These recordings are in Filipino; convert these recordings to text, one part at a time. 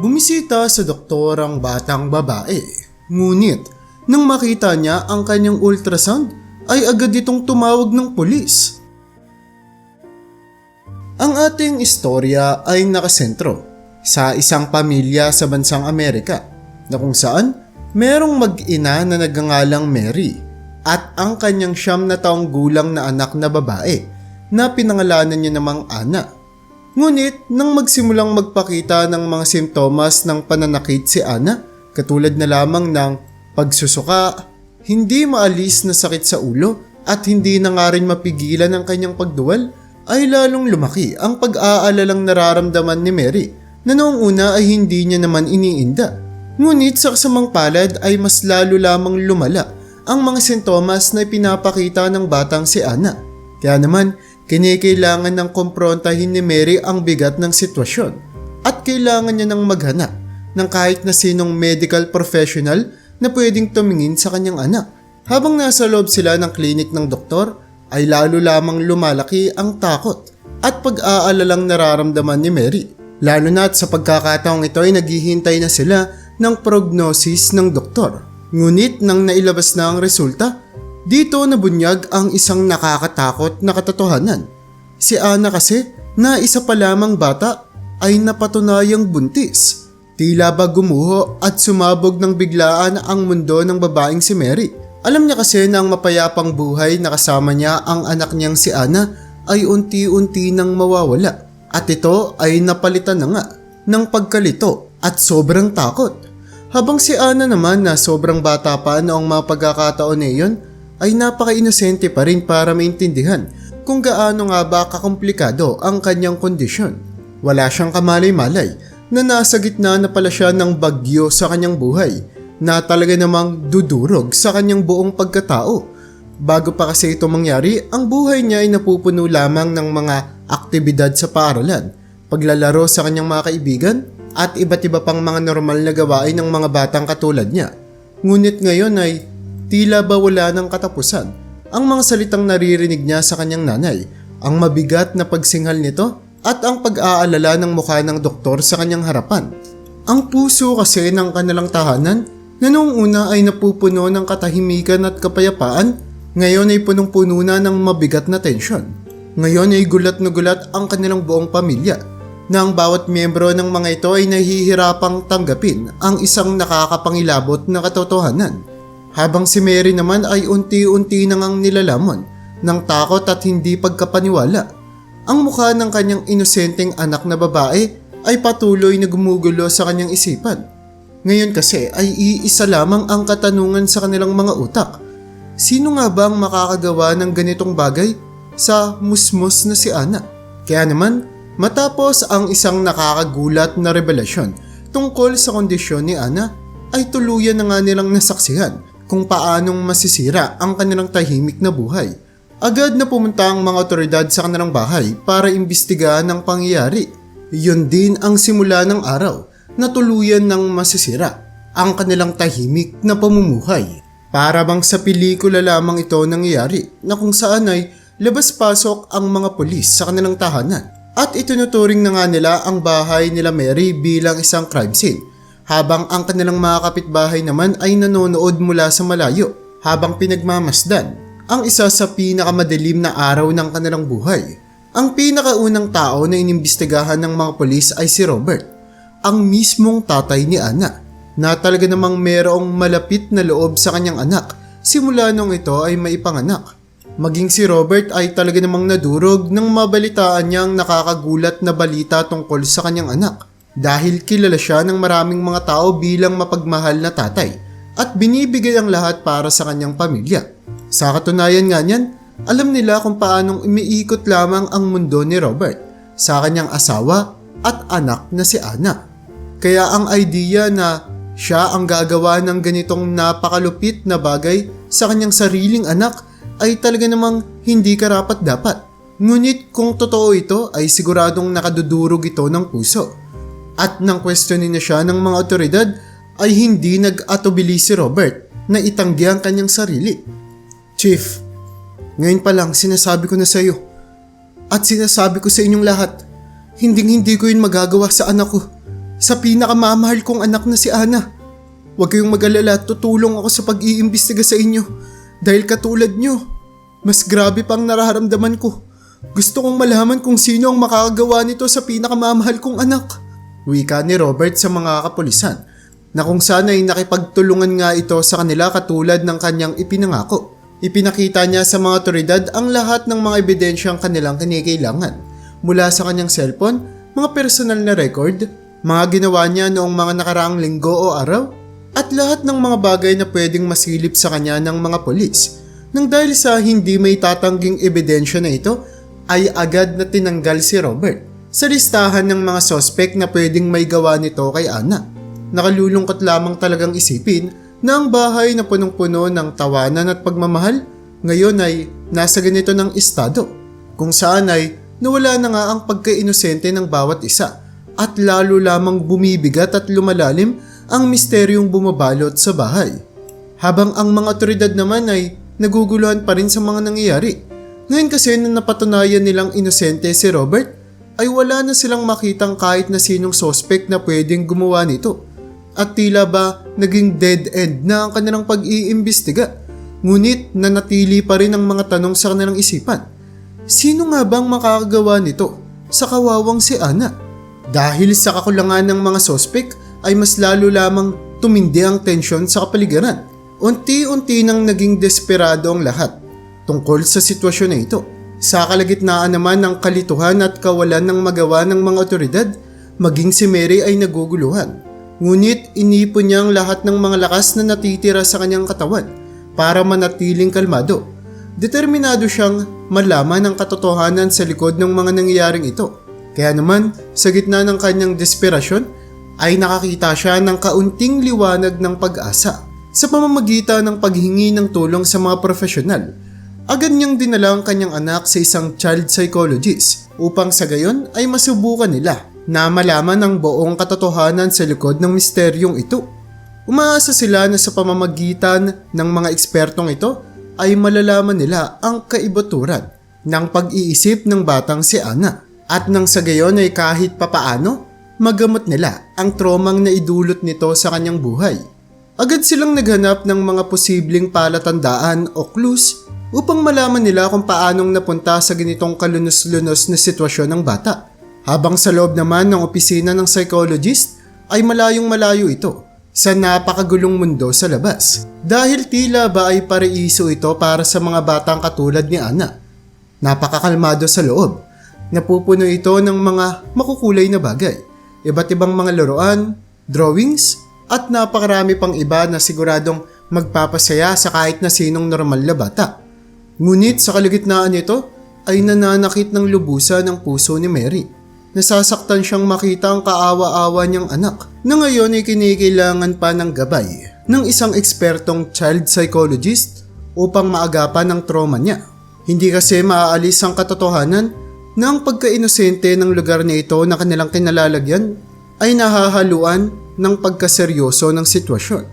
Bumisita sa doktor ang batang babae. Ngunit, nang makita niya ang kanyang ultrasound, ay agad itong tumawag ng pulis. Ang ating istorya ay nakasentro sa isang pamilya sa bansang Amerika na kung saan merong mag-ina na nagangalang Mary at ang kanyang siyam na taong gulang na anak na babae na pinangalanan niya namang Ana. Ngunit nang magsimulang magpakita ng mga simptomas ng pananakit si Ana, katulad na lamang ng pagsusuka, hindi maalis na sakit sa ulo at hindi na nga rin mapigilan ang kanyang pagduwal, ay lalong lumaki ang pag-aalalang nararamdaman ni Mary na noong una ay hindi niya naman iniinda. Ngunit sa kasamang palad ay mas lalo lamang lumala ang mga sintomas na pinapakita ng batang si Ana. Kaya naman, kinikailangan ng komprontahin ni Mary ang bigat ng sitwasyon at kailangan niya ng maghanap ng kahit na sinong medical professional na pwedeng tumingin sa kanyang anak. Habang nasa loob sila ng klinik ng doktor, ay lalo lamang lumalaki ang takot at pag-aalalang nararamdaman ni Mary. Lalo na at sa pagkakataong ito ay naghihintay na sila ng prognosis ng doktor. Ngunit nang nailabas na ang resulta, dito nabunyag ang isang nakakatakot na katotohanan. Si Ana kasi na isa pa lamang bata ay napatunayang buntis. Tila ba gumuho at sumabog ng biglaan ang mundo ng babaeng si Mary. Alam niya kasi na ang mapayapang buhay na kasama niya ang anak niyang si Ana ay unti-unti nang mawawala. At ito ay napalitan na nga ng pagkalito at sobrang takot. Habang si Ana naman na sobrang bata pa noong mga pagkakataon na iyon ay napaka-inosente pa rin para maintindihan kung gaano nga ba kakomplikado ang kanyang kondisyon. Wala siyang kamalay-malay na nasa gitna na pala siya ng bagyo sa kanyang buhay na talaga namang dudurog sa kanyang buong pagkatao. Bago pa kasi ito mangyari, ang buhay niya ay napupuno lamang ng mga aktibidad sa paaralan, paglalaro sa kanyang mga kaibigan, at iba't iba pang mga normal na gawain ng mga batang katulad niya. Ngunit ngayon ay tila ba wala ng katapusan ang mga salitang naririnig niya sa kanyang nanay, ang mabigat na pagsinghal nito at ang pag-aalala ng mukha ng doktor sa kanyang harapan. Ang puso kasi ng kanilang tahanan na noong una ay napupuno ng katahimikan at kapayapaan, ngayon ay punong-puno na ng mabigat na tensyon. Ngayon ay gulat na gulat ang kanilang buong pamilya na ang bawat miyembro ng mga ito ay nahihirapang tanggapin ang isang nakakapangilabot na katotohanan. Habang si Mary naman ay unti-unti nang ang nilalamon ng takot at hindi pagkapaniwala. Ang mukha ng kanyang inosenteng anak na babae ay patuloy na gumugulo sa kanyang isipan. Ngayon kasi ay iisa lamang ang katanungan sa kanilang mga utak. Sino nga ba ang makakagawa ng ganitong bagay sa musmos na si Ana? Kaya naman, matapos ang isang nakakagulat na revelasyon tungkol sa kondisyon ni Ana, ay tuluyan na nga nilang nasaksihan kung paanong masisira ang kanilang tahimik na buhay. Agad na pumunta ang mga otoridad sa kanilang bahay para imbestigahan ang pangyayari. Yun din ang simula ng araw na tuluyan ng masisira ang kanilang tahimik na pamumuhay. Para bang sa pelikula lamang ito nangyayari na kung saan ay labas-pasok ang mga pulis sa kanilang tahanan at itinuturing na nga nila ang bahay nila Mary bilang isang crime scene habang ang kanilang mga kapitbahay naman ay nanonood mula sa malayo habang pinagmamasdan ang isa sa pinakamadilim na araw ng kanilang buhay. Ang pinakaunang tao na inimbestigahan ng mga polis ay si Robert, ang mismong tatay ni Ana, na talaga namang merong malapit na loob sa kanyang anak simula nung ito ay maipanganak. Maging si Robert ay talaga namang nadurog nang mabalitaan niya ang nakakagulat na balita tungkol sa kanyang anak dahil kilala siya ng maraming mga tao bilang mapagmahal na tatay at binibigay ang lahat para sa kanyang pamilya. Sa katunayan nga niyan, alam nila kung paanong umiikot lamang ang mundo ni Robert sa kanyang asawa at anak na si Ana. Kaya ang idea na siya ang gagawa ng ganitong napakalupit na bagay sa kanyang sariling anak ay talaga namang hindi karapat dapat. Ngunit kung totoo ito ay siguradong nakadudurog ito ng puso. At nang questionin na siya ng mga otoridad ay hindi nag-atubili si Robert na itanggi ang kanyang sarili. Chief, ngayon pa lang sinasabi ko na sa iyo. At sinasabi ko sa inyong lahat, hinding hindi ko yun magagawa sa anak ko. sa pinakamamahal kong anak na si Ana. Huwag kayong mag-alala, tutulong ako sa pag-iimbestiga sa inyo. Dahil katulad nyo, mas grabe pang nararamdaman ko. Gusto kong malaman kung sino ang makakagawa nito sa pinakamamahal kong anak. Wika ni Robert sa mga kapulisan na kung sana ay nakipagtulungan nga ito sa kanila katulad ng kanyang ipinangako. Ipinakita niya sa mga otoridad ang lahat ng mga ebidensyang kanilang kinikailangan mula sa kanyang cellphone, mga personal na record, mga ginawa niya noong mga nakaraang linggo o araw, at lahat ng mga bagay na pwedeng masilip sa kanya ng mga polis. Nang dahil sa hindi may tatangging ebidensya na ito, ay agad na tinanggal si Robert sa listahan ng mga sospek na pwedeng may gawa nito kay Ana. Nakalulungkot lamang talagang isipin na ang bahay na punong-puno ng tawanan at pagmamahal ngayon ay nasa ganito ng estado kung saan ay nawala na nga ang pagka-inosente ng bawat isa at lalo lamang bumibigat at lumalalim ang misteryong bumabalot sa bahay. Habang ang mga otoridad naman ay naguguluhan pa rin sa mga nangyayari. Ngayon kasi na napatunayan nilang inosente si Robert, ay wala na silang makitang kahit na sinong sospek na pwedeng gumawa nito. At tila ba naging dead end na ang kanilang pag-iimbestiga. Ngunit nanatili pa rin ang mga tanong sa kanilang isipan. Sino nga bang makakagawa nito sa kawawang si Ana? Dahil sa kakulangan ng mga sospek ay mas lalo lamang tumindi ang tensyon sa kapaligiran. Unti-unti nang naging desperado ang lahat tungkol sa sitwasyon na ito. Sa kalagitnaan naman ng kalituhan at kawalan ng magawa ng mga otoridad, maging si Mary ay naguguluhan. Ngunit inipon niya ang lahat ng mga lakas na natitira sa kanyang katawan para manatiling kalmado. Determinado siyang malaman ang katotohanan sa likod ng mga nangyayaring ito. Kaya naman, sa gitna ng kanyang desperasyon, ay nakakita siya ng kaunting liwanag ng pag-asa sa pamamagitan ng paghingi ng tulong sa mga profesional. Agad niyang dinala ang kanyang anak sa isang child psychologist upang sa gayon ay masubukan nila na malaman ang buong katotohanan sa likod ng misteryong ito. Umaasa sila na sa pamamagitan ng mga ekspertong ito ay malalaman nila ang kaibaturan ng pag-iisip ng batang si Ana at nang sa gayon ay kahit papaano magamot nila ang tromang na idulot nito sa kanyang buhay. Agad silang naghanap ng mga posibleng palatandaan o clues upang malaman nila kung paanong napunta sa ganitong kalunos-lunos na sitwasyon ng bata. Habang sa loob naman ng opisina ng psychologist ay malayong malayo ito sa napakagulong mundo sa labas. Dahil tila ba ay paraiso ito para sa mga batang katulad ni Ana. Napakakalmado sa loob. Napupuno ito ng mga makukulay na bagay. Iba't ibang mga laruan, drawings, at napakarami pang iba na siguradong magpapasaya sa kahit na sinong normal na bata. Ngunit sa kalagitnaan nito ay nananakit ng lubusan ng puso ni Mary. Nasasaktan siyang makita ang kaawa-awa niyang anak na ngayon ay kinikailangan pa ng gabay ng isang ekspertong child psychologist upang maagapan ang trauma niya. Hindi kasi maaalis ang katotohanan na ang pagka-inosente ng lugar na ito na kanilang kinalalagyan ay nahahaluan ng pagkaseryoso ng sitwasyon.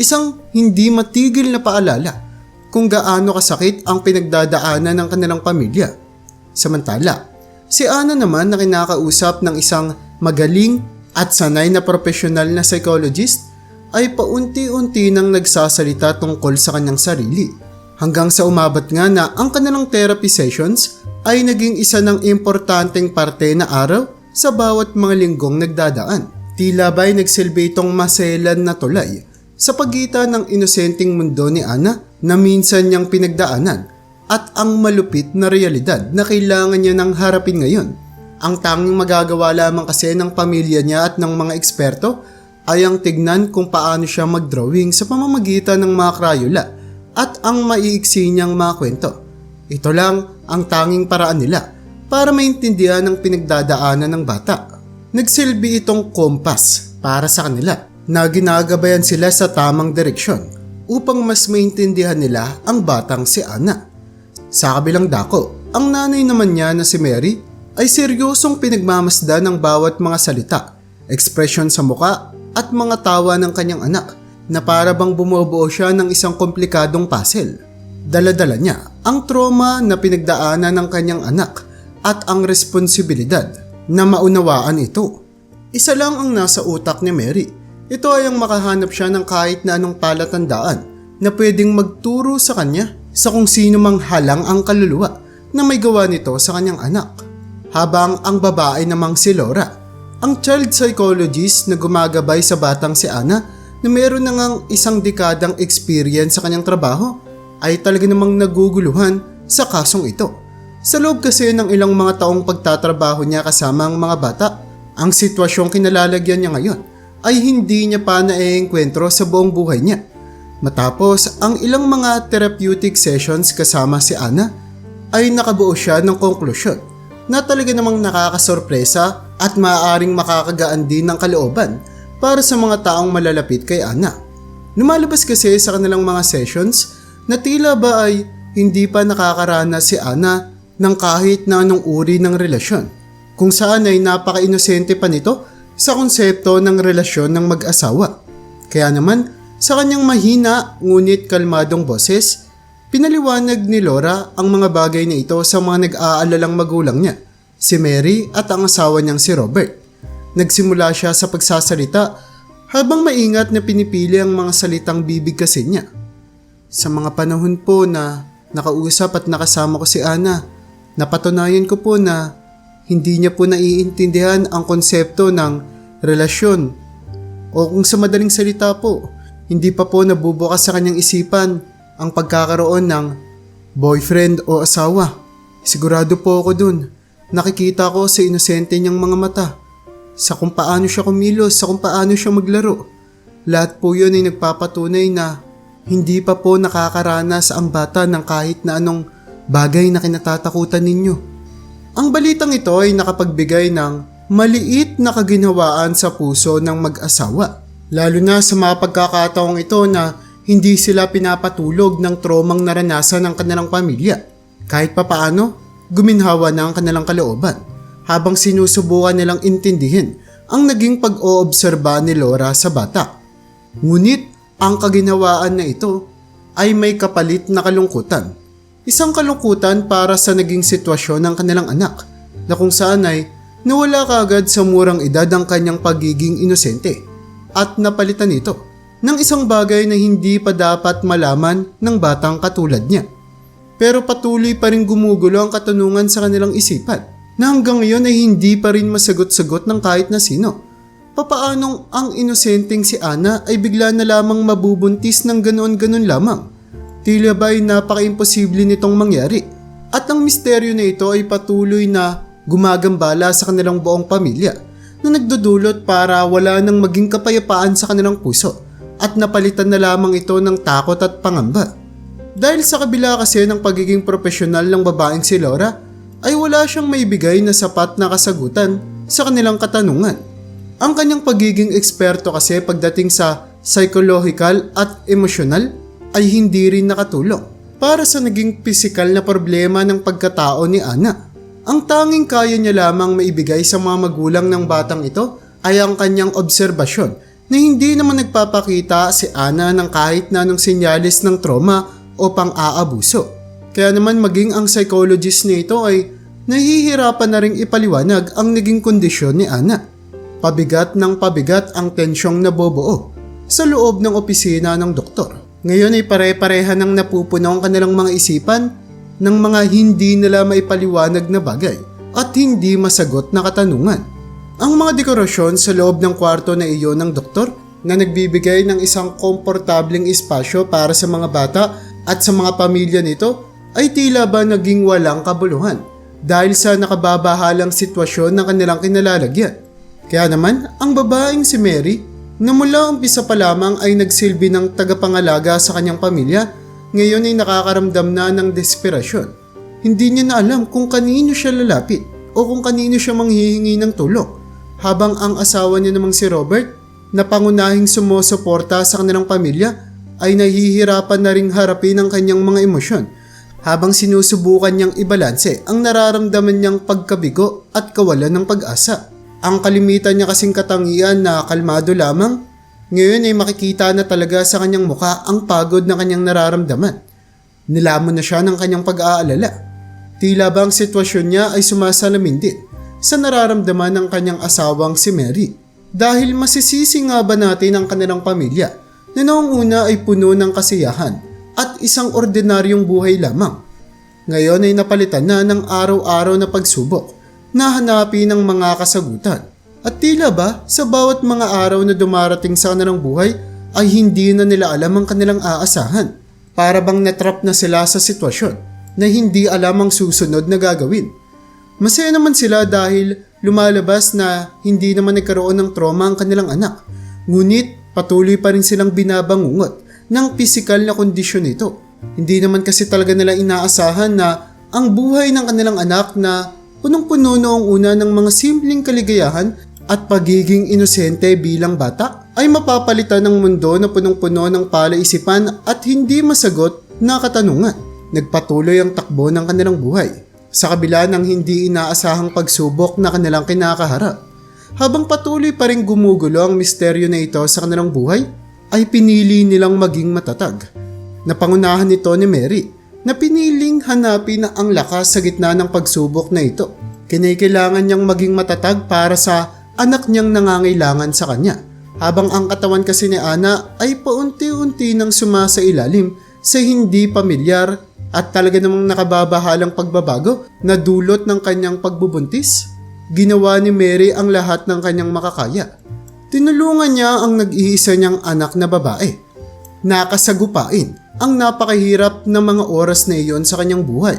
Isang hindi matigil na paalala kung gaano kasakit ang pinagdadaanan ng kanilang pamilya. Samantala, si Ana naman na kinakausap ng isang magaling at sanay na profesional na psychologist ay paunti-unti nang nagsasalita tungkol sa kanyang sarili. Hanggang sa umabot nga na ang kanilang therapy sessions ay naging isa ng importanteng parte na araw sa bawat mga linggong nagdadaan. Tila ba'y nagsilbi itong maselan na tulay sa pagitan ng inosenteng mundo ni Ana na minsan niyang pinagdaanan at ang malupit na realidad na kailangan niya nang harapin ngayon. Ang tanging magagawa lamang kasi ng pamilya niya at ng mga eksperto ay ang tignan kung paano siya mag-drawing sa pamamagitan ng mga krayola at ang maiiksi niyang mga kwento. Ito lang ang tanging paraan nila para maintindihan ang pinagdadaanan ng bata. Nagsilbi itong kompas para sa kanila na ginagabayan sila sa tamang direksyon upang mas maintindihan nila ang batang si Ana. Sa kabilang dako, ang nanay naman niya na si Mary ay seryosong pinagmamasda ng bawat mga salita, ekspresyon sa muka at mga tawa ng kanyang anak na para bang bumubuo siya ng isang komplikadong puzzle. Daladala niya ang trauma na pinagdaanan ng kanyang anak at ang responsibilidad na maunawaan ito. Isa lang ang nasa utak ni Mary. Ito ay ang makahanap siya ng kahit na anong palatandaan na pwedeng magturo sa kanya sa kung sino mang halang ang kaluluwa na may gawa nito sa kanyang anak. Habang ang babae namang si Laura, ang child psychologist na gumagabay sa batang si Ana na meron na ngang isang dekadang experience sa kanyang trabaho ay talaga namang naguguluhan sa kasong ito. Sa loob kasi ng ilang mga taong pagtatrabaho niya kasama ang mga bata, ang sitwasyong kinalalagyan niya ngayon ay hindi niya pa naiengkwentro sa buong buhay niya. Matapos ang ilang mga therapeutic sessions kasama si Ana, ay nakabuo siya ng konklusyon na talaga namang nakakasorpresa at maaaring makakagaan din ng kalooban para sa mga taong malalapit kay Ana. Lumalabas kasi sa kanilang mga sessions na tila ba ay hindi pa nakakaranas si Ana ng kahit na anong uri ng relasyon, kung saan ay napaka-inosente pa nito sa konsepto ng relasyon ng mag-asawa. Kaya naman, sa kanyang mahina ngunit kalmadong boses, pinaliwanag ni Laura ang mga bagay na ito sa mga nag-aalalang magulang niya, si Mary at ang asawa niyang si Robert. Nagsimula siya sa pagsasalita habang maingat na pinipili ang mga salitang bibig kasi niya. Sa mga panahon po na nakausap at nakasama ko si Ana, napatunayan ko po na hindi niya po naiintindihan ang konsepto ng relasyon o kung sa madaling salita po, hindi pa po nabubukas sa kanyang isipan ang pagkakaroon ng boyfriend o asawa. Sigurado po ako dun. Nakikita ko sa inosente niyang mga mata. Sa kung paano siya kumilos, sa kung paano siya maglaro. Lahat po yun ay nagpapatunay na hindi pa po nakakaranas ang bata ng kahit na anong bagay na kinatatakutan ninyo. Ang balitang ito ay nakapagbigay ng maliit na kaginhawaan sa puso ng mag-asawa. Lalo na sa mga pagkakataong ito na hindi sila pinapatulog ng tromang naranasan ng kanilang pamilya. Kahit papaano, guminhawa na ang kanilang kalooban habang sinusubukan nilang intindihin ang naging pag-oobserba ni Laura sa bata. Ngunit ang kaginhawaan na ito ay may kapalit na kalungkutan. Isang kalungkutan para sa naging sitwasyon ng kanilang anak na kung saan ay nawala kaagad sa murang edad ang kanyang pagiging inosente at napalitan ito ng isang bagay na hindi pa dapat malaman ng batang katulad niya. Pero patuloy pa rin gumugulo ang katanungan sa kanilang isipan na hanggang ngayon ay hindi pa rin masagot-sagot ng kahit na sino. Papaanong ang inosenteng si Ana ay bigla na lamang mabubuntis ng ganoon-ganon lamang? Tila ba ay napaka-imposible nitong mangyari? At ang misteryo na ito ay patuloy na gumagambala sa kanilang buong pamilya na nagdudulot para wala nang maging kapayapaan sa kanilang puso at napalitan na lamang ito ng takot at pangamba. Dahil sa kabila kasi ng pagiging profesional ng babaeng si Laura, ay wala siyang maibigay na sapat na kasagutan sa kanilang katanungan. Ang kanyang pagiging eksperto kasi pagdating sa psychological at emotional ay hindi rin nakatulong para sa naging pisikal na problema ng pagkatao ni Ana. Ang tanging kaya niya lamang maibigay sa mga magulang ng batang ito ay ang kanyang obserbasyon na hindi naman nagpapakita si Ana ng kahit na anong sinyalis ng trauma o pang-aabuso. Kaya naman maging ang psychologist nito ay nahihirapan na ring ipaliwanag ang naging kondisyon ni Ana. Pabigat ng pabigat ang tensyong nabobuo sa loob ng opisina ng doktor. Ngayon ay pare-pareha ng napupuno ang kanilang mga isipan ng mga hindi nila maipaliwanag na bagay at hindi masagot na katanungan. Ang mga dekorasyon sa loob ng kwarto na iyon ng doktor na nagbibigay ng isang komportabling espasyo para sa mga bata at sa mga pamilya nito ay tila ba naging walang kabuluhan dahil sa nakababahalang sitwasyon ng kanilang kinalalagyan. Kaya naman, ang babaeng si Mary na mula umpisa pa lamang ay nagsilbi ng tagapangalaga sa kanyang pamilya, ngayon ay nakakaramdam na ng desperasyon. Hindi niya na alam kung kanino siya lalapit o kung kanino siya manghihingi ng tulong. Habang ang asawa niya namang si Robert, na pangunahing sumusuporta sa kanilang pamilya, ay nahihirapan na ring harapin ang kanyang mga emosyon habang sinusubukan niyang ibalanse ang nararamdaman niyang pagkabigo at kawalan ng pag-asa. Ang kalimitan niya kasing katangian na kalmado lamang, ngayon ay makikita na talaga sa kanyang muka ang pagod na kanyang nararamdaman. Nilamon na siya ng kanyang pag-aalala. Tila ba ang sitwasyon niya ay sumasalamin din sa nararamdaman ng kanyang asawang si Mary. Dahil masisisi nga ba natin ang kanilang pamilya na noong una ay puno ng kasiyahan at isang ordinaryong buhay lamang. Ngayon ay napalitan na ng araw-araw na pagsubok na hanapin ng mga kasagutan. At tila ba sa bawat mga araw na dumarating sa kanilang buhay ay hindi na nila alam ang kanilang aasahan. Para bang natrap na sila sa sitwasyon na hindi alam ang susunod na gagawin. Masaya naman sila dahil lumalabas na hindi naman nagkaroon ng trauma ang kanilang anak. Ngunit patuloy pa rin silang binabangungot ng pisikal na kondisyon nito. Hindi naman kasi talaga nila inaasahan na ang buhay ng kanilang anak na punong-puno noong una ng mga simpleng kaligayahan at pagiging inosente bilang bata ay mapapalitan ng mundo na punong-puno ng palaisipan at hindi masagot na katanungan. Nagpatuloy ang takbo ng kanilang buhay sa kabila ng hindi inaasahang pagsubok na kanilang kinakaharap. Habang patuloy pa rin gumugulo ang misteryo na ito sa kanilang buhay, ay pinili nilang maging matatag. Napangunahan nito ni Mary na piniling hanapin ang lakas sa gitna ng pagsubok na ito. Kinailangan niyang maging matatag para sa anak niyang nangangailangan sa kanya. Habang ang katawan kasi ni Ana ay paunti-unti nang sumasa ilalim sa hindi pamilyar at talaga namang nakababahalang pagbabago na dulot ng kanyang pagbubuntis. Ginawa ni Mary ang lahat ng kanyang makakaya. Tinulungan niya ang nag-iisa niyang anak na babae. Nakasagupain ang napakahirap na mga oras na iyon sa kanyang buhay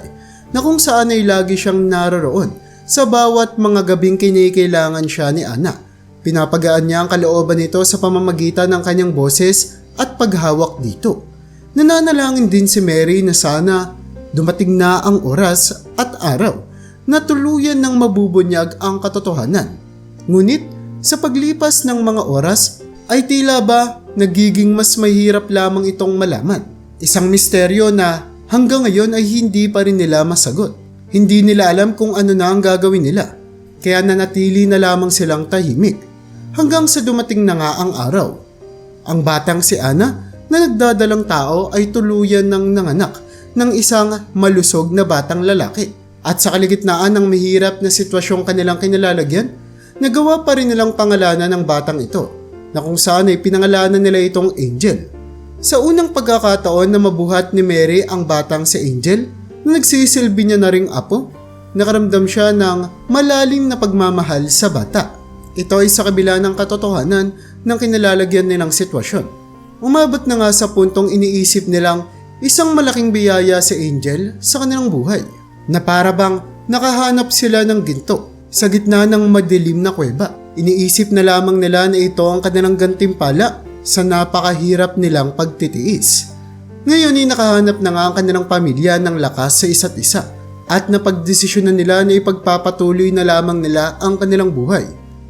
na kung saan ay lagi siyang naroroon sa bawat mga gabing kinikailangan siya ni Ana. Pinapagaan niya ang kalooban nito sa pamamagitan ng kanyang boses at paghawak dito. Nananalangin din si Mary na sana dumating na ang oras at araw na tuluyan ng mabubunyag ang katotohanan. Ngunit sa paglipas ng mga oras ay tila ba nagiging mas mahirap lamang itong malaman. Isang misteryo na hanggang ngayon ay hindi pa rin nila masagot. Hindi nila alam kung ano na ang gagawin nila. Kaya nanatili na lamang silang tahimik hanggang sa dumating na nga ang araw. Ang batang si Ana na nagdadalang tao ay tuluyan ng nanganak ng isang malusog na batang lalaki. At sa kaligitnaan ng mahirap na sitwasyong kanilang kinalalagyan, nagawa pa rin nilang pangalanan ng batang ito na kung saan ay pinangalanan nila itong Angel. Sa unang pagkakataon na mabuhat ni Mary ang batang si Angel, na nagsisilbi niya na ring apo, nakaramdam siya ng malalim na pagmamahal sa bata. Ito ay sa kabila ng katotohanan ng kinalalagyan nilang sitwasyon. Umabot na nga sa puntong iniisip nilang isang malaking biyaya si Angel sa kanilang buhay na para bang nakahanap sila ng ginto sa gitna ng madilim na kuweba. Iniisip na lamang nila na ito ang kanilang gantimpala sa napakahirap nilang pagtitiis. Ngayon ay nakahanap na nga ang kanilang pamilya ng lakas sa isa't isa at napagdesisyonan nila na ipagpapatuloy na lamang nila ang kanilang buhay.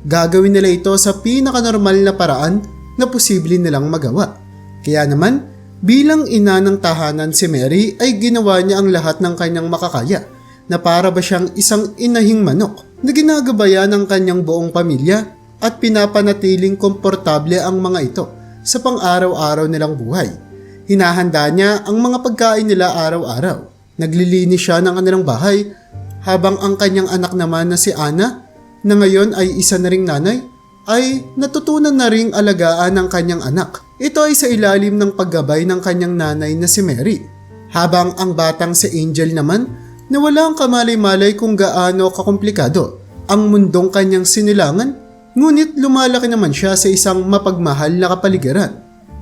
Gagawin nila ito sa pinakanormal na paraan na posible nilang magawa. Kaya naman, bilang ina ng tahanan si Mary ay ginawa niya ang lahat ng kanyang makakaya na para ba siyang isang inahing manok na ginagabayan ng kanyang buong pamilya at pinapanatiling komportable ang mga ito sa pang-araw-araw nilang buhay. Hinahanda niya ang mga pagkain nila araw-araw. Naglilinis siya ng kanilang bahay habang ang kanyang anak naman na si Ana na ngayon ay isa na ring nanay ay natutunan na ring alagaan ng kanyang anak. Ito ay sa ilalim ng paggabay ng kanyang nanay na si Mary. Habang ang batang si Angel naman na walang kamalay-malay kung gaano kakomplikado ang mundong kanyang sinilangan, ngunit lumalaki naman siya sa isang mapagmahal na kapaligiran.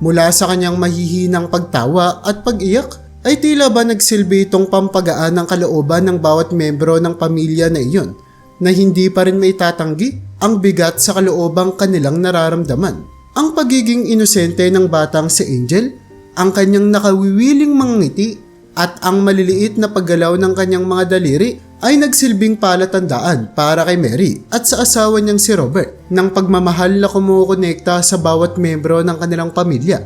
Mula sa kanyang mahihinang pagtawa at pag-iyak, ay tila ba nagsilbi itong pampagaan ng kalooban ng bawat membro ng pamilya na iyon na hindi pa rin may tatanggi ang bigat sa kaloobang kanilang nararamdaman. Ang pagiging inosente ng batang si Angel, ang kanyang nakawiwiling mga ngiti at ang maliliit na paggalaw ng kanyang mga daliri ay nagsilbing palatandaan para kay Mary at sa asawa niyang si Robert ng pagmamahal na kumukonekta sa bawat membro ng kanilang pamilya.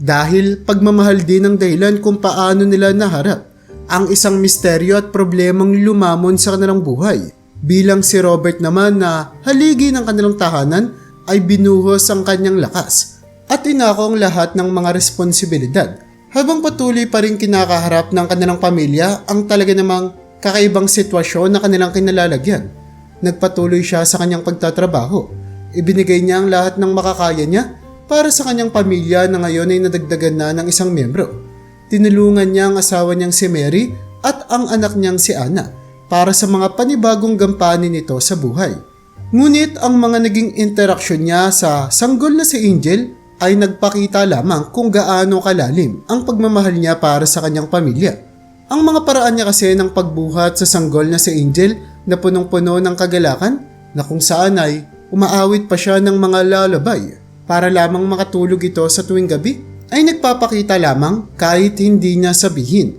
Dahil pagmamahal din ang dahilan kung paano nila naharap ang isang misteryo at problemang lumamon sa kanilang buhay. Bilang si Robert naman na haligi ng kanilang tahanan ay binuhos ang kanyang lakas at inako ang lahat ng mga responsibilidad habang patuloy pa rin kinakaharap ng kanilang pamilya ang talaga namang kakaibang sitwasyon na kanilang kinalalagyan. Nagpatuloy siya sa kanyang pagtatrabaho Ibinigay niya ang lahat ng makakaya niya para sa kanyang pamilya na ngayon ay nadagdagan na ng isang membro. Tinulungan niya ang asawa niyang si Mary at ang anak niyang si Anna para sa mga panibagong gampanin nito sa buhay. Ngunit ang mga naging interaksyon niya sa sanggol na si Angel ay nagpakita lamang kung gaano kalalim ang pagmamahal niya para sa kanyang pamilya. Ang mga paraan niya kasi ng pagbuhat sa sanggol na si Angel na punong-puno ng kagalakan na kung saan ay umaawit pa siya ng mga lalabay para lamang makatulog ito sa tuwing gabi ay nagpapakita lamang kahit hindi niya sabihin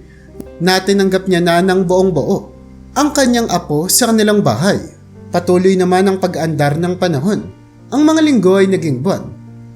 na tinanggap niya na ng buong buo ang kanyang apo sa kanilang bahay. Patuloy naman ang pag-andar ng panahon. Ang mga linggo ay naging buwan.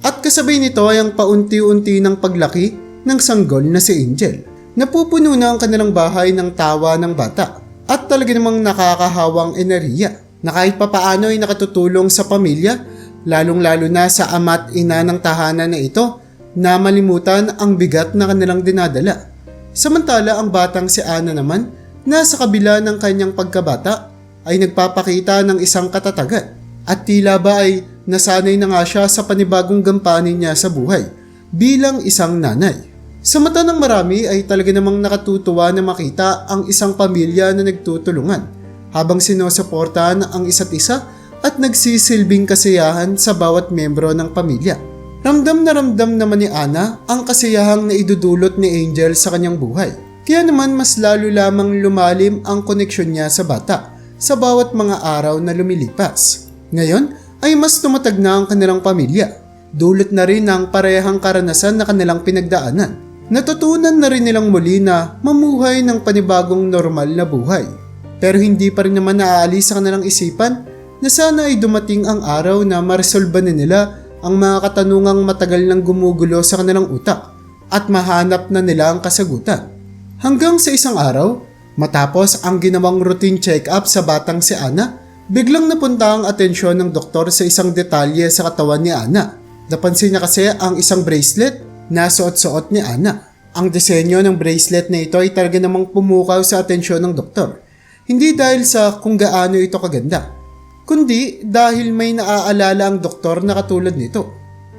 At kasabay nito ay ang paunti-unti ng paglaki ng sanggol na si Angel. Napupuno na ang kanilang bahay ng tawa ng bata at talaga namang nakakahawang enerhiya na kahit papaano ay nakatutulong sa pamilya lalong-lalo na sa ama't ina ng tahanan na ito na malimutan ang bigat na kanilang dinadala. Samantala ang batang si Ana naman nasa kabila ng kanyang pagkabata ay nagpapakita ng isang katatagan at tila ba ay nasanay na nga siya sa panibagong gampanin niya sa buhay bilang isang nanay. Sa mata ng marami ay talaga namang nakatutuwa na makita ang isang pamilya na nagtutulungan habang sinusuportahan ang isa't isa at nagsisilbing kasiyahan sa bawat membro ng pamilya. Ramdam na ramdam naman ni Ana ang kasiyahang na idudulot ni Angel sa kanyang buhay. Kaya naman mas lalo lamang lumalim ang koneksyon niya sa bata sa bawat mga araw na lumilipas. Ngayon ay mas tumatag na ang kanilang pamilya. Dulot na rin ang parehang karanasan na kanilang pinagdaanan. Natutunan na rin nilang muli na mamuhay ng panibagong normal na buhay. Pero hindi pa rin naman naaalis sa kanilang isipan na sana ay dumating ang araw na maresolba na nila ang mga katanungang matagal nang gumugulo sa kanilang utak at mahanap na nila ang kasagutan. Hanggang sa isang araw, matapos ang ginawang routine check-up sa batang si Ana, biglang napunta ang atensyon ng doktor sa isang detalye sa katawan ni Ana. Napansin niya kasi ang isang bracelet na suot-suot ni Ana. Ang disenyo ng bracelet na ito ay talaga namang pumukaw sa atensyon ng doktor. Hindi dahil sa kung gaano ito kaganda, kundi dahil may naaalala ang doktor na katulad nito.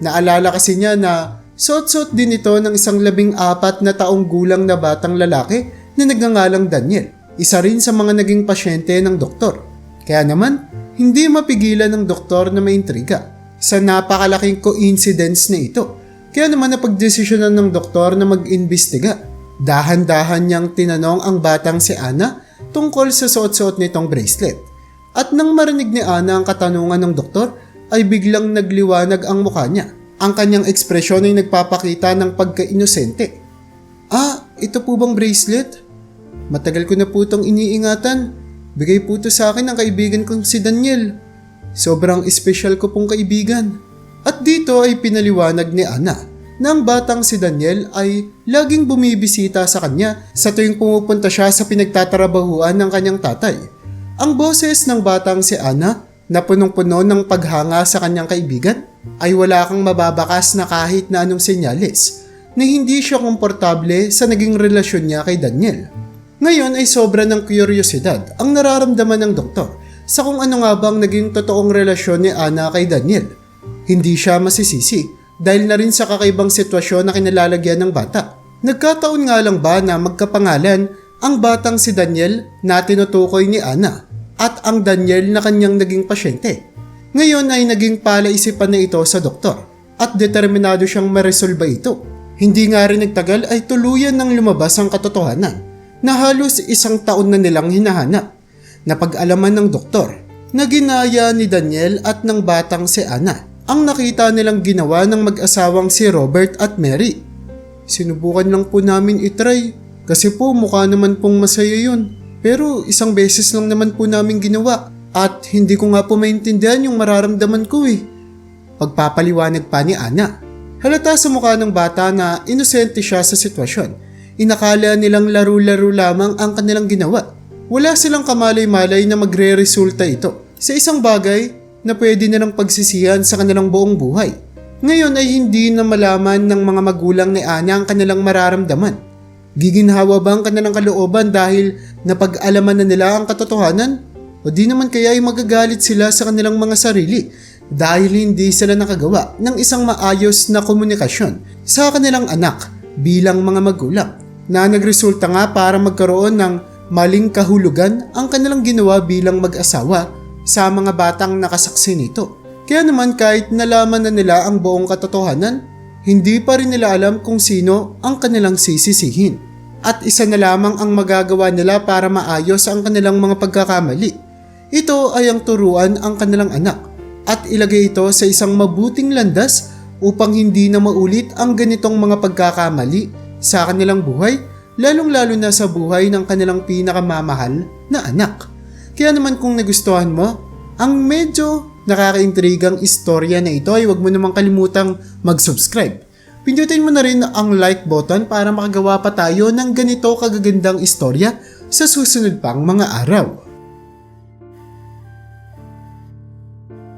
Naalala kasi niya na suot-suot din ito ng isang labing apat na taong gulang na batang lalaki na nagngangalang Daniel. Isa rin sa mga naging pasyente ng doktor. Kaya naman, hindi mapigilan ng doktor na maintriga sa napakalaking coincidence na ito. Kaya naman napagdesisyonan ng doktor na mag-imbestiga. Dahan-dahan niyang tinanong ang batang si Ana tungkol sa suot-suot nitong bracelet. At nang marinig ni Ana ang katanungan ng doktor, ay biglang nagliwanag ang mukha niya. Ang kanyang ekspresyon ay nagpapakita ng pagka-inosente. Ah, ito po bang bracelet? Matagal ko na po itong iniingatan. Bigay po ito sa akin ng kaibigan kong si Daniel. Sobrang espesyal ko pong kaibigan. At dito ay pinaliwanag ni Ana na ang batang si Daniel ay laging bumibisita sa kanya sa tuwing pumupunta siya sa pinagtatrabahuan ng kanyang tatay. Ang boses ng batang si Ana na punong-puno ng paghanga sa kanyang kaibigan ay wala kang mababakas na kahit na anong senyales na hindi siya komportable sa naging relasyon niya kay Daniel. Ngayon ay sobra ng kuryosidad ang nararamdaman ng doktor sa kung ano nga bang naging totoong relasyon ni Ana kay Daniel. Hindi siya masisisi dahil na rin sa kakaibang sitwasyon na kinalalagyan ng bata. Nagkataon nga lang ba na magkapangalan ang batang si Daniel na tinutukoy ni Ana at ang Daniel na kanyang naging pasyente. Ngayon ay naging palaisipan na ito sa doktor at determinado siyang maresolba ito. Hindi nga rin nagtagal ay tuluyan nang lumabas ang katotohanan na halos isang taon na nilang hinahanap. Napag-alaman ng doktor na ginaya ni Daniel at ng batang si Ana ang nakita nilang ginawa ng mag-asawang si Robert at Mary. Sinubukan lang po namin itry kasi po mukha naman pong masaya yun. Pero isang beses lang naman po namin ginawa at hindi ko nga po maintindihan yung mararamdaman ko eh. Pagpapaliwanag pa ni Ana. Halata sa mukha ng bata na inosente siya sa sitwasyon. Inakala nilang laro-laro lamang ang kanilang ginawa. Wala silang kamalay-malay na magre-resulta ito sa isang bagay na pwede nilang pagsisihan sa kanilang buong buhay. Ngayon ay hindi na malaman ng mga magulang ni Ana ang kanilang mararamdaman. Giginhawa ba ang kanilang kalooban dahil napag-alaman na nila ang katotohanan? O di naman kaya ay magagalit sila sa kanilang mga sarili dahil hindi sila nakagawa ng isang maayos na komunikasyon sa kanilang anak bilang mga magulang na nagresulta nga para magkaroon ng maling kahulugan ang kanilang ginawa bilang mag-asawa sa mga batang nakasaksi nito. Kaya naman kahit nalaman na nila ang buong katotohanan, hindi pa rin nila alam kung sino ang kanilang sisisihin. At isa na lamang ang magagawa nila para maayos ang kanilang mga pagkakamali. Ito ay ang turuan ang kanilang anak at ilagay ito sa isang mabuting landas upang hindi na maulit ang ganitong mga pagkakamali sa kanilang buhay, lalong-lalo na sa buhay ng kanilang pinakamamahal na anak. Kaya naman kung nagustuhan mo, ang medyo nakakaintrigang istorya na ito ay huwag mo namang kalimutang mag-subscribe. Pindutin mo na rin ang like button para makagawa pa tayo ng ganito kagagandang istorya sa susunod pang mga araw.